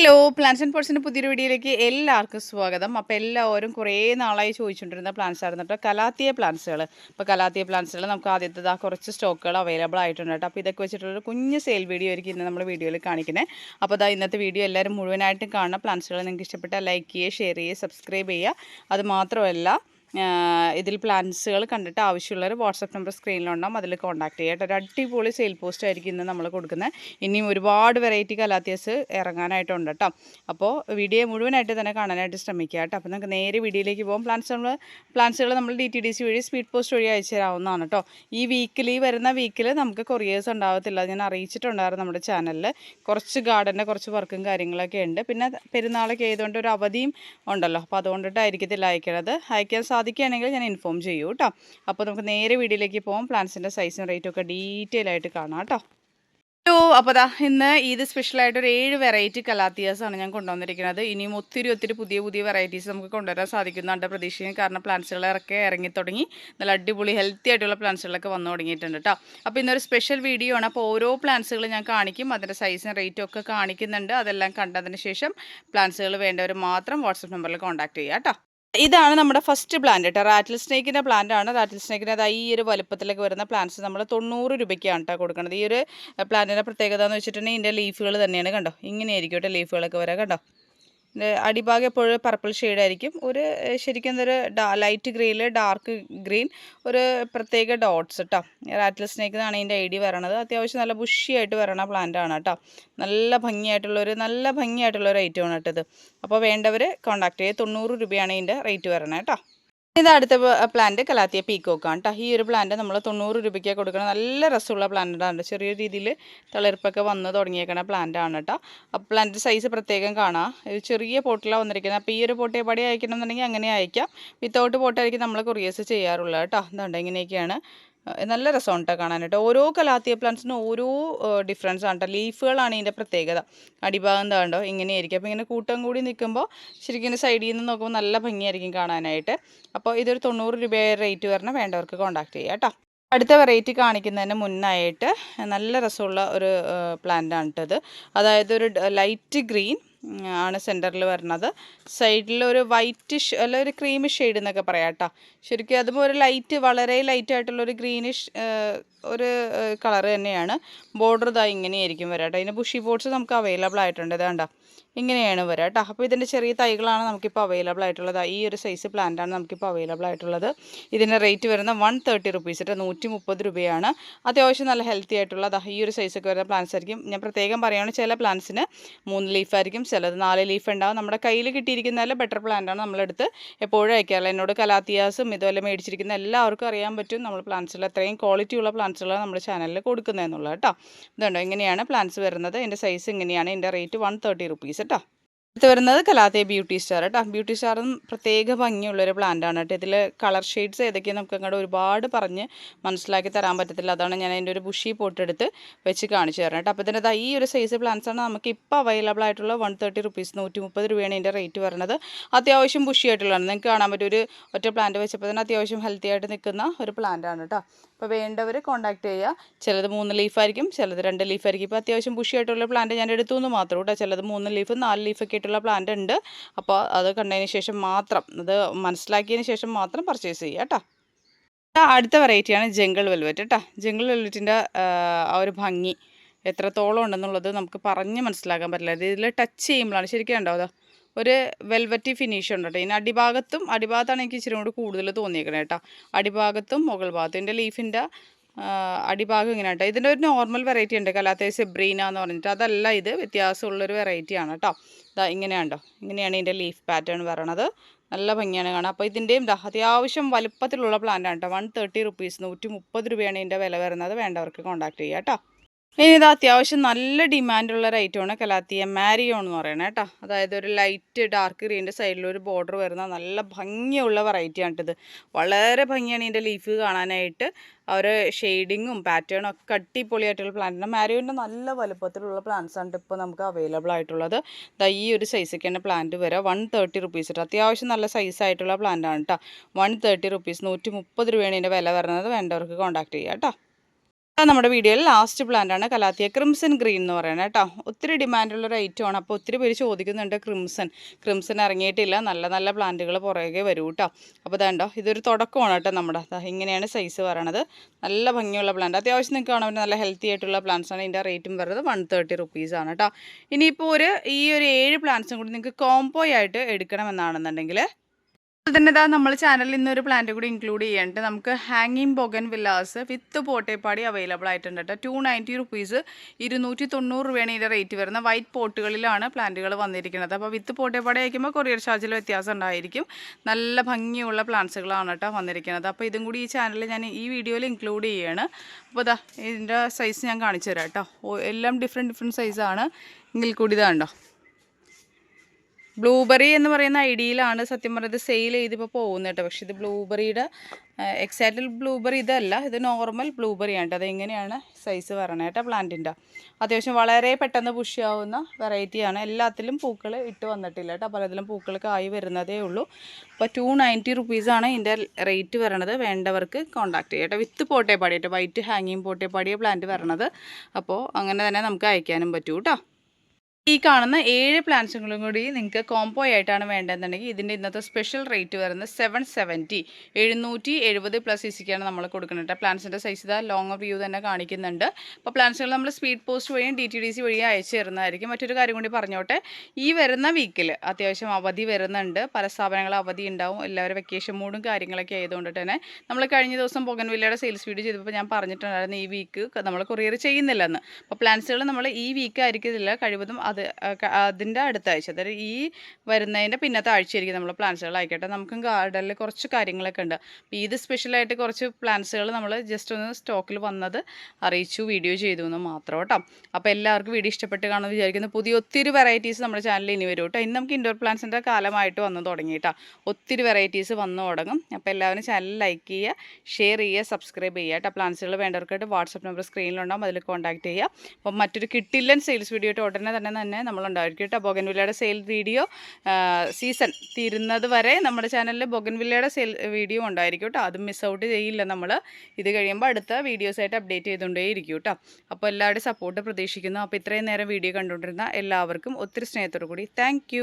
Hello plans and പോർട്സിന്റെ പുതിയൊരു വീഡിയോയിലേക്ക് എല്ലാവർക്കും സ്വാഗതം. അപ്പോൾ എല്ലാവരും കുറേ നാളായി ചോദിച്ചുകൊണ്ടിരുന്ന പ്ലാൻസ് ആയിരുന്നു കേട്ടോ. കലാത്തിയ പ്ലാൻസുകൾ ഇപ്പോൾ കലാത്തിയ പ്ലാൻസുകൾ നമുക്ക് ആദ്യത്തെ കുറച്ച് സ്റ്റോക്കുകൾ അവൈലബിൾ ആയിട്ടുണ്ട് കേട്ടോ. അപ്പോൾ ഇതൊക്കെ വെച്ചിട്ടുള്ളൊരു കുഞ്ഞ് സെയിൽ വീഡിയോ ആയിരിക്കും ഇന്ന് നമ്മൾ വീഡിയോയിൽ കാണിക്കുന്നത് അപ്പോൾ അതാ ഇന്നത്തെ വീഡിയോ എല്ലാവരും മുഴുവനായിട്ടും കാണുന്ന പ്ലാൻസുകൾ നിങ്ങൾക്ക് ഇഷ്ടപ്പെട്ടാൽ ലൈക്ക് ചെയ്യുക ഷെയർ ചെയ്യുക സബ്സ്ക്രൈബ് ചെയ്യുക. അത് മാത്രമല്ല ഇതിൽ പ്ലാൻസുകൾ കണ്ടിട്ട് ആവശ്യമുള്ളവർ വാട്സപ്പ് നമ്പർ സ്ക്രീനിലുണ്ടാകും അതിൽ കോൺടാക്ട് ചെയ്യുക ഒരു അടിപൊളി സെയിൽ പോസ്റ്റ് ആയിരിക്കും ഇന്ന് നമ്മൾ കൊടുക്കുന്നത്. ഇനിയും ഒരുപാട് വെറൈറ്റി കലാത്തിയസ് ഇറങ്ങാനായിട്ടുണ്ട് കേട്ടോ. അപ്പോൾ വീഡിയോ മുഴുവനായിട്ട് തന്നെ കാണാനായിട്ട് ശ്രമിക്കുക കേട്ടോ. അപ്പോൾ നമുക്ക് നേരെ വീഡിയോയിലേക്ക് പോകും പ്ലാൻസ് നമ്മൾ പ്ലാൻസുകൾ നമ്മൾ ഡി ടി ഡി സി വഴി സ്പീഡ് പോസ്റ്റ് വഴി അയച്ചു തരാവുന്നതാണ് കേട്ടോ. ഈ വീക്കിൽ ഈ വരുന്ന വീക്കിൽ നമുക്ക് കൊറിയേഴ്സ് ഉണ്ടാകത്തില്ല ഞാൻ അറിയിച്ചിട്ടുണ്ടായിരുന്നു നമ്മുടെ ചാനലിൽ കുറച്ച് ഗാർഡന്റെ കുറച്ച് വർക്കും കാര്യങ്ങളൊക്കെ ഉണ്ട്. പിന്നെ പെരുന്നാളൊക്കെ ആയതുകൊണ്ട് ഒരു അവധിയും ഉണ്ടല്ലോ. അപ്പോൾ അതുകൊണ്ടിട്ടായിരിക്കത്തില്ല അയക്കണത് അയക്കാൻ സാധിക്കുകയാണെങ്കിൽ ഞാൻ ഇൻഫോം ചെയ്യൂ കേട്ടോ അപ്പോൾ നമുക്ക് നേരെ വീഡിയോയിലേക്ക് പോകാം പ്ലാന്റ്സിന്റെ സൈസും റേറ്റും ഒക്കെ ഡീറ്റെയിൽ ആയിട്ട് കാണാം കേട്ടോ ഹലോ അപ്പോൾ ദാ ഇന്ന് ഇത് സ്പെഷ്യലായിട്ട് ഒരു ഏഴ് വെറൈറ്റി കലാത്തിയാസാണ് ഞാൻ കൊണ്ടുവന്നിരിക്കുന്നത്. ഇനിയും ഒത്തിരി ഒത്തിരി പുതിയ പുതിയ വെറൈറ്റീസ് നമുക്ക് കൊണ്ടുവരാൻ സാധിക്കുന്നുണ്ട് പ്രതീക്ഷിക്കും കാരണം പ്ലാന്റ്സുകൾ ഇറക്കി ഇറങ്ങി തുടങ്ങി നല്ല അടിപൊളി ഹെൽത്തി ആയിട്ടുള്ള പ്ലാന്റ്സുകളൊക്കെ വന്നു തുടങ്ങിയിട്ടുണ്ട് കേട്ടോ അപ്പോൾ ഇന്നൊരു സ്പെഷ്യൽ വീഡിയോ ആണ്. അപ്പോൾ ഓരോ പ്ലാന്റ്സുകൾ ഞാൻ കാണിക്കും. അതിന്റെ സൈസും റേറ്റും ഒക്കെ കാണിക്കുന്നുണ്ട്. അതെല്ലാം കണ്ടതിന് ശേഷം പ്ലാന്റ്സുകൾ വേണ്ടവർ മാത്രം വാട്സപ്പ് നമ്പറിൽ കോൺടാക്ട് ചെയ്യുക കേട്ടോ ഇതാണ് നമ്മുടെ ഫസ്റ്റ് പ്ലാന്റ് കേട്ടോ റാറ്റിൽ സ്നേക്കിന്റെ പ്ലാന്റ് ആണ്. റാറ്റിൽ സ്നേക്കിന്റെ അത് ഈ ഒരു വലുപ്പത്തിലേക്ക് വരുന്ന പ്ലാന്റ്സ് നമ്മൾ തൊണ്ണൂറ് രൂപയ്ക്കാണ് കേട്ടോ കൊടുക്കുന്നത് ഈ ഒരു പ്ലാന്റിന്റെ പ്രത്യേകത എന്ന് വെച്ചിട്ടുണ്ടെങ്കിൽ ഇതിന്റെ ലീഫുകൾ തന്നെയാണ് കണ്ടോ? ഇങ്ങനെയായിരിക്കും കേട്ടോ ലീഫുകളൊക്കെ വരാം. കണ്ടോ? അടിഭാഗം എപ്പോഴും പർപ്പിൾ ഷെയ്ഡായിരിക്കും ഒരു ശരിക്കും എന്തൊരു ലൈറ്റ് ഗ്രീനിൽ ഡാർക്ക് ഗ്രീൻ ഒരു പ്രത്യേക ഡോട്ട്സ് കേട്ടോ റാറ്റിൽ സ്നേക്ക് എന്നാണ് ഇതിന്റെ ഐ ഡി വരണത്. അത്യാവശ്യം നല്ല ബുഷിയായിട്ട് വരണ പ്ലാന്റ് ആണ് കേട്ടോ നല്ല ഭംഗിയായിട്ടുള്ളൊരു നല്ല ഭംഗിയായിട്ടുള്ളൊരു ഐറ്റമാണ് കേട്ടത് അപ്പോൾ വേണ്ടവർ കോൺടാക്ട് ചെയ്യുക തൊണ്ണൂറ് രൂപയാണ് ഇതിന്റെ റേറ്റ് വരണേ കേട്ടോ ഇത് അടുത്ത പ്ലാന്റ് കലാത്തിയ പീക്കോക്കാണ് കേട്ടോ ഈ ഒരു പ്ലാന്റ് നമ്മൾ തൊണ്ണൂറ് രൂപയ്ക്ക് കൊടുക്കണം നല്ല രസമുള്ള പ്ലാന്റാണ് ചെറിയ രീതിയിൽ തളിർപ്പൊക്കെ വന്ന് തുടങ്ങിയേക്കണ പ്ലാന്റാണ് കേട്ടോ അപ്പോൾ പ്ലാന്റ് സൈസ് പ്രത്യേകം കാണാം. ഒരു ചെറിയ പോട്ടിലാണ് വന്നിരിക്കുന്നത്. അപ്പോൾ ഈ ഒരു പോട്ട് എവിടെ അയക്കണം എന്നുണ്ടെങ്കിൽ അങ്ങനെ അയക്കാം. വിത്തൗട്ട് പോട്ടായിരിക്കും നമ്മൾ കൊറിയേഴ്സ് ചെയ്യാറുള്ളത് കേട്ടോ എന്താണ്ട് ഇങ്ങനെയൊക്കെയാണ്. നല്ല രസമുണ്ട് കേട്ടോ. കാണാനായിട്ട് ഓരോ കലാത്തിയ പ്ലാന്റ്സിനും ഓരോ ഡിഫറൻസ് ആണ് കേട്ടോ. ലീഫുകളാണ് ഇതിന്റെ പ്രത്യേകത. അടിഭാഗം താണ്ടോ ഇങ്ങനെയായിരിക്കും. അപ്പോൾ ഇങ്ങനെ കൂട്ടം കൂടി നിൽക്കുമ്പോൾ ശരിക്കും സൈഡിൽ നിന്ന് നോക്കുമ്പോൾ നല്ല ഭംഗിയായിരിക്കും കാണാനായിട്ട്. അപ്പോൾ ഇതൊരു തൊണ്ണൂറ് രൂപ റേറ്റ് വരണം. വേണ്ടവർക്ക് കോൺടാക്ട് ചെയ്യാം കേട്ടോ. അടുത്ത വെറൈറ്റി കാണിക്കുന്നതിന് മുന്നായിട്ട് നല്ല രസമുള്ള ഒരു പ്ലാന്റ് ആണ് കേട്ടത് അതായത് ഒരു ലൈറ്റ് ഗ്രീൻ ആണ് സെന്ററിൽ വരുന്നത് സൈഡിൽ ഒരു വൈറ്റിഷ് അല്ല ഒരു ക്രീമിഷ് ഷെയ്ഡ് എന്നൊക്കെ പറയാം കേട്ടോ. ശരിക്കും അതും ഒരു ലൈറ്റ് വളരെ ലൈറ്റ് ആയിട്ടുള്ള ഒരു ഗ്രീനിഷ് ഒരു കളർ തന്നെയാണ്. ബോർഡർ ഇതാ ഇങ്ങനെയായിരിക്കും വരാം കേട്ടോ. അതിന് ബുഷി ബോർഡ്സ് നമുക്ക് അവൈലബിൾ ആയിട്ടുണ്ട്. ഇതാണ്ട ഇങ്ങനെയാണ് വരിക കേട്ടോ അപ്പോൾ ഇതിന്റെ ചെറിയ തൈകളാണ് നമുക്കിപ്പോൾ അവൈലബിൾ ആയിട്ടുള്ളത്. ഈ ഒരു സൈസ് പ്ലാന്റാണ് നമുക്കിപ്പോൾ അവൈലബിൾ ആയിട്ടുള്ളത്. ഇതിന്റെ റേറ്റ് വരുന്നത് വൺ തേർട്ടി റുപ്പീസ് കേട്ടോ നൂറ്റി മുപ്പത് രൂപയാണ്. അത്യാവശ്യം നല്ല ഹെൽത്തി ആയിട്ടുള്ള ഈ ഒരു സൈസൊക്കെ വരുന്ന പ്ലാന്റ്സ് ആയിരിക്കും. ഞാൻ പ്രത്യേകം പറയുകയാണ് ചില പ്ലാന്റ്സിന് മൂന്ന് ലീഫായിരിക്കും ചിലത് നാല് ലീഫ് ഉണ്ടാവും. നമ്മുടെ കയ്യിൽ കിട്ടിയിരിക്കുന്നതിൽ ബെറ്റർ പ്ലാന്റാണ് നമ്മളെടുത്ത് എപ്പോഴും അയക്കാറുള്ളത് എന്നോട് കലാത്തിയാസും ഇതുപോലെ മേടിച്ചിരിക്കുന്ന എല്ലാവർക്കും അറിയാൻ പറ്റും നമ്മൾ പ്ലാന്റ്സിൽ അത്രയും ക്വാളിറ്റി ഉള്ള പ്ലാന്റ്സുകളാണ് നമ്മുടെ ചാനലിൽ കൊടുക്കുന്നതെന്നുള്ളത് കേട്ടോ ഇതുണ്ടോ ഇങ്ങനെയാണ് പ്ലാന്റ്സ് വരുന്നത്. എന്റെ സൈസ് ഇങ്ങനെയാണ്. എന്റെ റേറ്റ് വൺ തേർട്ടി റുപ്പീസ് കേട്ടോ അടുത്ത് വരുന്നത് കലാത്തെ ബ്യൂട്ടി സ്റ്റാർ കേട്ടോ ബ്യൂട്ടി സ്റ്റാറും പ്രത്യേക ഭംഗിയുള്ളൊരു പ്ലാന്റ് ആണ് കേട്ടോ. ഇതിൽ കളർ ഷെയ്ഡ്സ് ഏതൊക്കെയാണ് നമുക്ക് അങ്ങോട്ട് ഒരുപാട് പറഞ്ഞ് മനസ്സിലാക്കി തരാൻ പറ്റത്തില്ല. അതാണ് ഞാൻ അതിന്റെ ഒരു ബുഷി പോട്ടെടുത്ത് വെച്ച് കാണിച്ചു തരണം കേട്ടോ. അപ്പോൾ ഇതിന്റെ ഈ ഒരു സൈസ് ആണ് നമുക്ക് ഇപ്പോൾ അവൈലബിൾ ആയിട്ടുള്ള വൺ തേർട്ടി റുപ്പീസ് നൂറ്റി മുപ്പത് രൂപയാണ് ഇതിന്റെ റേറ്റ് വരുന്നത്. അത്യാവശ്യം ബുഷി ആയിട്ടുള്ളതാണ്. നിങ്ങൾക്ക് കാണാൻ പറ്റും ഒരു ഒറ്റ പ്ലാന്റ് വെച്ചപ്പോൾ തന്നെ അത്യാവശ്യം ഹെൽത്തി ആയിട്ട് നിൽക്കുന്ന ഒരു പ്ലാന്റ് ആണ് കേട്ടോ. അപ്പോൾ വേണ്ടവർ കോൺടാക്ട് ചെയ്യുക ചിലത് മൂന്ന് ലീഫായിരിക്കും ചിലത് രണ്ട് ലീഫായിരിക്കും ഇപ്പോൾ അത്യാവശ്യം ബുഷിയായിട്ടുള്ള പ്ലാന്റ് ഞാൻ എടുത്തു എന്ന് മാത്രം കേട്ടോ. ചിലത് മൂന്ന് ലീഫ് നാല് ലീഫൊക്കെ ആയിട്ടുള്ള പ്ലാന്റ് ഉണ്ട്. അപ്പോൾ അത് കണ്ടതിന് ശേഷം മാത്രം അത് മനസ്സിലാക്കിയതിന് ശേഷം മാത്രം പർച്ചേസ് ചെയ്യുക കേട്ടോ. അടുത്ത വെറൈറ്റിയാണ് ജംഗിൾ വെൽവെറ്റ് കേട്ടോ. ജംഗിൾ വെൽവെറ്റിന്റെ ആ ഒരു ഭംഗി എത്രത്തോളം ഉണ്ടെന്നുള്ളത് നമുക്ക് പറഞ്ഞ് മനസ്സിലാക്കാൻ പറ്റില്ല. ഇതിൽ ടച്ച് ചെയ്യുമ്പോഴാണ്. ശരിക്കും ഉണ്ടാവുക ഒരു വെൽവറ്റി ഫിനിഷ് ഉണ്ട് കേട്ടോ ഇതിന് അടിഭാഗത്തും അടിഭാഗത്താണ് എനിക്ക് ഇച്ചിരി കൂടി കൂടുതൽ തോന്നിയേക്കണേ കേട്ടോ. അടിഭാഗത്തും മുകൾ ഭാഗത്തും. ഇതിന്റെ ലീഫിന്റെ അടിഭാഗം ഇങ്ങനെ കേട്ടോ ഇതിന്റെ ഒരു നോർമൽ വെറൈറ്റി ഉണ്ട്. കലാത്തേ സെബ്രീന എന്ന് പറഞ്ഞിട്ട്. അതല്ല ഇത്. വ്യത്യാസമുള്ളൊരു വെറൈറ്റിയാണ് കേട്ടോ. ഇതാ ഇങ്ങനെയാണ്ടോ. ഇങ്ങനെയാണ് ഇതിന്റെ ലീഫ് പാറ്റേൺ വരണത്. നല്ല ഭംഗിയാണ് കാണാം അപ്പോൾ ഇതിന്റെയും അത്യാവശ്യം വലുപ്പത്തിലുള്ള പ്ലാന്റാണ് കേട്ടോ. വൺ തേർട്ടി റുപ്പീസ് നൂറ്റി മുപ്പത് രൂപയാണ് ഇതിന്റെ വില വരുന്നത്. വേണ്ടവർക്ക് കോൺടാക്ട് ചെയ്യാം കേട്ടോ. ഇനി ഇത് അത്യാവശ്യം നല്ല ഡിമാൻഡുള്ള ഐറ്റമാണ് കലാത്തിയ മാരിയോൺ എന്ന് പറയുന്നത് കേട്ടോ. അതായത് ഒരു ലൈറ്റ് ഡാർക്ക് ഗ്രീന്റെ സൈഡിൽ ഒരു ബോർഡർ വരുന്ന നല്ല ഭംഗിയുള്ള വെറൈറ്റിയാണ് ഇത്. വളരെ ഭംഗിയാണ് ഇതിന്റെ ലീഫ് കാണാനായിട്ട്. അവർ ഷെയ്ഡിങ്ങും പാറ്റേണും ഒക്കെ അടിപൊളിയായിട്ടുള്ള പ്ലാന്റാണ് മാരിയോന്റെ നല്ല വലുപ്പത്തിലുള്ള പ്ലാന്റ്സ് ആണ് ഇപ്പോൾ നമുക്ക് അവൈലബിൾ ആയിട്ടുള്ളത്. ഈ ഒരു സൈസൊക്കെ തന്നെ പ്ലാന്റ് വരാം. വൺ തേർട്ടി റുപ്പീസ് അത്യാവശ്യം നല്ല സൈസ് സൈസായിട്ടുള്ള പ്ലാന്റാണ് കേട്ടോ. വൺ തേർട്ടി റുപ്പീസ് നൂറ്റി മുപ്പത് രൂപയാണ് ഇതിന്റെ വില വരുന്നത്. വേണ്ടവർക്ക് കോൺടാക്ട് ചെയ്യാം കേട്ടോ. നമ്മുടെ വീഡിയോയിൽ ലാസ്റ്റ് പ്ലാന്റ് ആണ്. കലാത്തിയ ക്രിംസൺ ഗ്രീൻ എന്ന് പറയുന്നത് കേട്ടോ. ഒത്തിരി ഡിമാൻഡുള്ള ഒരു ഐറ്റം ആണ്. അപ്പോൾ ഒത്തിരി പേര് ചോദിക്കുന്നുണ്ട് ക്രിംസൺ ക്രിംസൺ ഇറങ്ങിയിട്ടില്ല. നല്ല നല്ല പ്ലാന്റുകൾ പുറകെ വരൂ കേട്ടോ അപ്പോൾ ഇതാണ്ടോ ഇതൊരു തുടക്കമാണ് കേട്ടോ നമ്മുടെ. ഇങ്ങനെയാണ് സൈസ് പറയണത്. നല്ല ഭംഗിയുള്ള പ്ലാന്റ് അത്യാവശ്യം നിങ്ങൾക്ക് കാണാൻ നല്ല ഹെൽത്തി ആയിട്ടുള്ള പ്ലാന്റ്സ് ആണ്. ഇതിന്റെ റേറ്റും വരുന്നത് വൺ തേർട്ടി റുപ്പീസ് ആണ് കേട്ടോ. ഇനിയിപ്പോൾ ഒരു ഈ ഒരു ഏഴ് പ്ലാന്റ്സും കൂടി നിങ്ങൾക്ക് കോംബോ ആയിട്ട് എടുക്കണമെന്നാണെന്നുണ്ടെങ്കിൽ അതുപോലെ തന്നെ ഇതാ നമ്മൾ ചാനലിൽ ഇന്നൊരു പ്ലാന്റ് കൂടി ഇൻക്ലൂഡ് ചെയ്യാനുണ്ട് നമുക്ക് ഹാങ്ങിങ് ബൊഗൻ വില്ലാസ് വിത്ത് പോട്ടേപ്പാടി അവൈലബിൾ ആയിട്ടുണ്ട് കേട്ടോ ടു നയന്റി റുപ്പീസ് ഇരുന്നൂറ്റി തൊണ്ണൂറ് രൂപയാണ് ഇതിന്റെ റേറ്റ് വരുന്നത്. വൈറ്റ് പോട്ടുകളിലാണ് പ്ലാന്റുകൾ വന്നിരിക്കുന്നത്. അപ്പോൾ വിത്ത് പോട്ടേപ്പാടി അയക്കുമ്പോൾ കൊറിയർ ചാർജിൽ വ്യത്യാസം ഉണ്ടായിരിക്കും. നല്ല ഭംഗിയുള്ള പ്ലാന്റ്സുകളാണ് കേട്ടോ വന്നിരിക്കുന്നത്. അപ്പോൾ ഇതും കൂടി ഈ ചാനലിൽ ഞാൻ ഈ വീഡിയോയിൽ ഇൻക്ലൂഡ് ചെയ്യുകയാണ് അപ്പോൾ ഇതാ ഇതിന്റെ സൈസ് ഞാൻ കാണിച്ചു തരാം കേട്ടോ എല്ലാം ഡിഫറെന്റ് ഡിഫറെന്റ് സൈസാണ് എങ്കിൽ കൂടി ഇതാണ്ടോ ബ്ലൂബെറി എന്ന് പറയുന്ന ഐഡിയയിലാണ് സത്യം പറയുന്നത് സെയിൽ ചെയ്തിപ്പോൾ പോകുന്നത് കേട്ടോ. പക്ഷേ ഇത് ബ്ലൂബെറിയുടെ എക്സാക്റ്റ് ബ്ലൂബെറി ഇതല്ല. ഇത് നോർമൽ ബ്ലൂബെറി ആണ് കേട്ടോ. അതെങ്ങനെയാണ് സൈസ് പറയണത് കേട്ടോ പ്ലാന്റിന്റെ അത്യാവശ്യം വളരെ പെട്ടെന്ന് പുഷ്യാവുന്ന വെറൈറ്റിയാണ് എല്ലാത്തിലും പൂക്കൾ ഇട്ട് വന്നിട്ടില്ല കേട്ടോ. പലതിലും പൂക്കൾ കായി വരുന്നതേ ഉള്ളൂ. അപ്പോൾ ടു നയന്റി റുപ്പീസാണ് ഇതിന്റെ റേറ്റ് വരണത്. വേണ്ടവർക്ക് കോൺടാക്ട് ചെയ്യാം കേട്ടോ. വിത്ത് പോട്ടേപ്പാടി കേട്ടോ വൈറ്റ് ഹാങ്ങിങ് പോട്ടേപ്പാടിയ പ്ലാന്റ് വരണത്. അപ്പോൾ അങ്ങനെ തന്നെ നമുക്ക് അയക്കാനും പറ്റൂ കേട്ടോ. ഈ കാണുന്ന ഏഴ് പ്ലാന്റ്സുകളും കൂടി നിങ്ങൾക്ക് കോംബോ ആയിട്ടാണ് വേണ്ടതെന്നുണ്ടെങ്കിൽ ഇതിന്റെ ഇന്നത്തെ സ്പെഷ്യൽ റേറ്റ് വരുന്നത് സെവൻ സെവന്റി എഴുന്നൂറ്റി എഴുപത് പ്ലസ് ഇസിക്കാണ് നമ്മൾ കൊടുക്കുന്നത് പ്ലാന്റ്സിന്റെ സൈസ് ഇതാ ലോങ് വ്യൂ തന്നെ കാണിക്കുന്നുണ്ട്. അപ്പോൾ പ്ലാന്റ്സുകൾ നമ്മൾ സ്പീഡ് പോസ്റ്റ് വഴിയും ഡി ടി ഡി സി വഴിയും അയച്ചു തരുന്നതായിരിക്കും. മറ്റൊരു കാര്യം കൂടി പറഞ്ഞോട്ടെ. ഈ വരുന്ന വീക്കിൽ അത്യാവശ്യം അവധി വരുന്നുണ്ട്. പല സ്ഥാപനങ്ങളും അവധി ഉണ്ടാവും. എല്ലാവരും വെക്കേഷൻ മൂഡും കാര്യങ്ങളൊക്കെ ആയതുകൊണ്ട് തന്നെ നമ്മൾ കഴിഞ്ഞ ദിവസം ബൊഗൻവില്ലയുടെ സെയിൽസ് വീഡിയോ ചെയ്തപ്പോൾ ഞാൻ പറഞ്ഞിട്ടുണ്ടായിരുന്നു ഈ വീക്ക് നമ്മൾ കൊറിയർ ചെയ്യുന്നില്ലെന്ന്. അപ്പോൾ പ്ലാന്റ്സുകൾ നമ്മൾ ഈ വീക്ക് ആയിരിക്കത്തില്ല. കഴിവതും അത് അതിന്റെ അടുത്ത ആഴ്ച അതായത് ഈ വരുന്നതിന്റെ പിന്നത്തെ ആഴ്ചയായിരിക്കും നമ്മൾ പ്ലാന്റ്സുകൾ ആയിക്കോട്ടെ. നമുക്കും ഗാർഡനിൽ കുറച്ച് കാര്യങ്ങളൊക്കെ ഉണ്ട്. അപ്പോൾ ഇത് സ്പെഷ്യലായിട്ട് കുറച്ച് പ്ലാന്റ്സുകൾ നമ്മൾ ജസ്റ്റ് ഒന്ന് സ്റ്റോക്കിൽ വന്നത് അറിയിച്ചു വീഡിയോ ചെയ്തു എന്ന് മാത്രം കേട്ടോ. അപ്പോൾ എല്ലാവർക്കും വീഡിയോ ഇഷ്ടപ്പെട്ട് കാണുമെന്ന് വിചാരിക്കുന്നു. പുതിയ ഒത്തിരി വെറൈറ്റീസ് നമ്മുടെ ചാനലിൽ ഇനി വരും കേട്ടോ. ഇന്ന് നമുക്ക് ഇൻഡോർ പ്ലാന്റ്സിന്റെ കാലമായിട്ട് വന്ന് തുടങ്ങി കേട്ടോ. ഒത്തിരി വെറൈറ്റീസ് വന്നു തുടങ്ങും. അപ്പോൾ എല്ലാവരും ചാനൽ ലൈക്ക് ചെയ്യുക ഷെയർ ചെയ്യുക സബ്സ്ക്രൈബ് ചെയ്യുക കേട്ടോ. പ്ലാന്റ്സുകൾ വേണ്ടവർക്കായിട്ട് വാട്സപ്പ് നമ്പർ സ്ക്രീനിലുണ്ടാകും അതിൽ കോൺടാക്ട് ചെയ്യുക. അപ്പം മറ്റൊരു കിട്ടില്ലൻ സെയിൽസ് വീഡിയോ ഉടനെ തന്നെ തന്നെ നമ്മളുണ്ടായിരിക്കും കേട്ടോ. ബൊഗൻവില്ലയുടെ സെയിൽ വീഡിയോ സീസൺ തീരുന്നത് വരെ നമ്മുടെ ചാനലിൽ ബൊഗൻവില്ലയുടെ സെയിൽ വീഡിയോ ഉണ്ടായിരിക്കും കേട്ടോ. അതും മിസ് ഔട്ട് ചെയ്യില്ല നമ്മൾ ഇത് കഴിയുമ്പോൾ അടുത്ത വീഡിയോസായിട്ട് അപ്ഡേറ്റ് ചെയ്തുകൊണ്ടേയിരിക്കും കേട്ടോ. അപ്പോൾ എല്ലാവരുടെയും സപ്പോർട്ട് പ്രതീക്ഷിക്കുന്നു. അപ്പോൾ ഇത്രയും നേരം വീഡിയോ കണ്ടുകൊണ്ടിരുന്ന എല്ലാവർക്കും ഒത്തിരി സ്നേഹത്തോടു കൂടി താങ്ക്